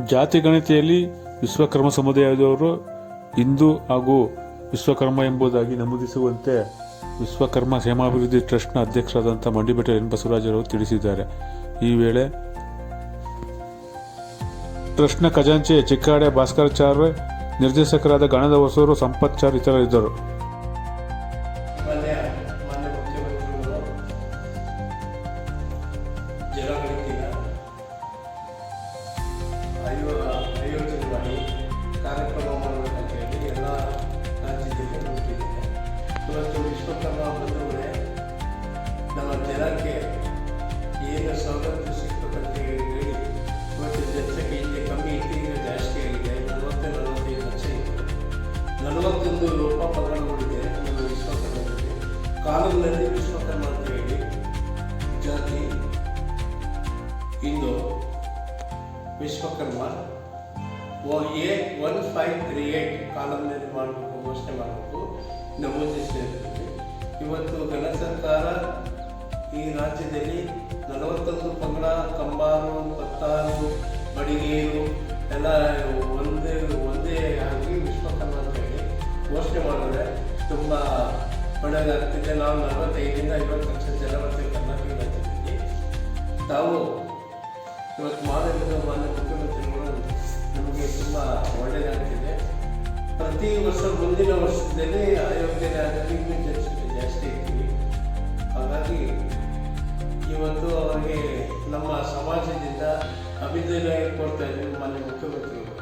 ಜಾತಿ ಗಣತಿಯಲ್ಲಿ ವಿಶ್ವಕರ್ಮ ಸಮುದಾಯದವರು ಹಿಂದೂ ಹಾಗೂ ವಿಶ್ವಕರ್ಮ ಎಂಬುದಾಗಿ ನಮೂದಿಸುವಂತೆ ವಿಶ್ವಕರ್ಮ ಕ್ಷೇಮಾಭಿವೃದ್ಧಿ ಟ್ರಸ್ಟ್ನ ಅಧ್ಯಕ್ಷರಾದಂಥ ಮಂಡಿಬೆಟ್ಟ ಎನ್ ಬಸವರಾಜರವರು ತಿಳಿಸಿದ್ದಾರೆ. ಈ ವೇಳೆ ಟ್ರಸ್ಟ್ನ ಖಜಾಂಚಿ ಚಿಕ್ಕಾಡೆ ಭಾಸ್ಕರಾಚಾರ್ಯ ನಿರ್ದೇಶಕರಾದ ಗಣದ ಹೊಸೂರು ಸಂಪತ್ಚಾರ್ ಇತರರಿದ್ದರು. ಜನಕ್ಕೆ ಏನು ಸವಲತ್ತು ಸಿಗ್ಬೇಕಂತ ಹೇಳಿ ಹೇಳಿ ಇವತ್ತು ಜನಸಂಖ್ಯೆ ಇಲ್ಲಿ ಕಮ್ಮಿ ಈಗ ಜಾಸ್ತಿ ಆಗಿದೆ. ನಲವತ್ತು ನಲವತ್ತೈದು ಲಕ್ಷ ಇತ್ತು. ನಲವತ್ತೊಂದು ರೂಪ ಪದಗಳಿದೆ ನಮ್ಮ ವಿಶ್ವಕರ್ಮದಲ್ಲಿ ಕಾನೂನಿನಲ್ಲಿ ವಿಶ್ವಕರ್ಮ ಅಂತ ಹೇಳಿ ಜಾತಿ ಇಂದು Vishwakarma A one five three eight ಕಾಲಮ್ನಲ್ಲಿ ಮಾಡಬೇಕು ಘೋಷಣೆ ಮಾಡಬೇಕು. ನಮೂದಿಸಿರ್ತದೆ ಇವತ್ತು ಘನ ಸರ್ಕಾರ ಈ ರಾಜ್ಯದಲ್ಲಿ ನಲವತ್ತೊಂದು ಪಂಗಡ, ಕಂಬಾರು, ಪತ್ತಾರು ಬಡಿಗೇರು ಎಲ್ಲ ಒಂದೇ ಒಂದೇ ಆಗಿ ವಿಶ್ವಕರ್ಮ ಅಂತ ಹೇಳಿ ಘೋಷಣೆ ಮಾಡಿದ್ರೆ ತುಂಬ ಒಳ್ಳೆಯದಾಗ್ತಿದೆ ನಾವು ನಲವತ್ತೈದರಿಂದ ಐವತ್ತು ಲಕ್ಷ ಜನ ಬರ್ತೀವಿ ಕರ್ನಾಟಕ ರಾಜ್ಯದಲ್ಲಿ. ತಾವು ಇವತ್ತು ಮಾಡಿದ ಮಾನ್ಯ ಮುಖ್ಯಮಂತ್ರಿಗಳು ನಮಗೆ ತುಂಬ ಒಳ್ಳೆಯದಾಗ್ತಿದೆ ಪ್ರತಿ ವರ್ಷ ಮುಂದಿನ ವರ್ಷದಲ್ಲಿ ಅಯೋಗ್ಯತೆ ಜಾಸ್ತಿ ಸಮಾಜದಿಂದ ಅಭಿನಂದನೆ ಕೊಡ್ತಾ ಇದ್ದೀನಿ ಮಾನ್ಯ ಮುಖ್ಯಮಂತ್ರಿಗಳು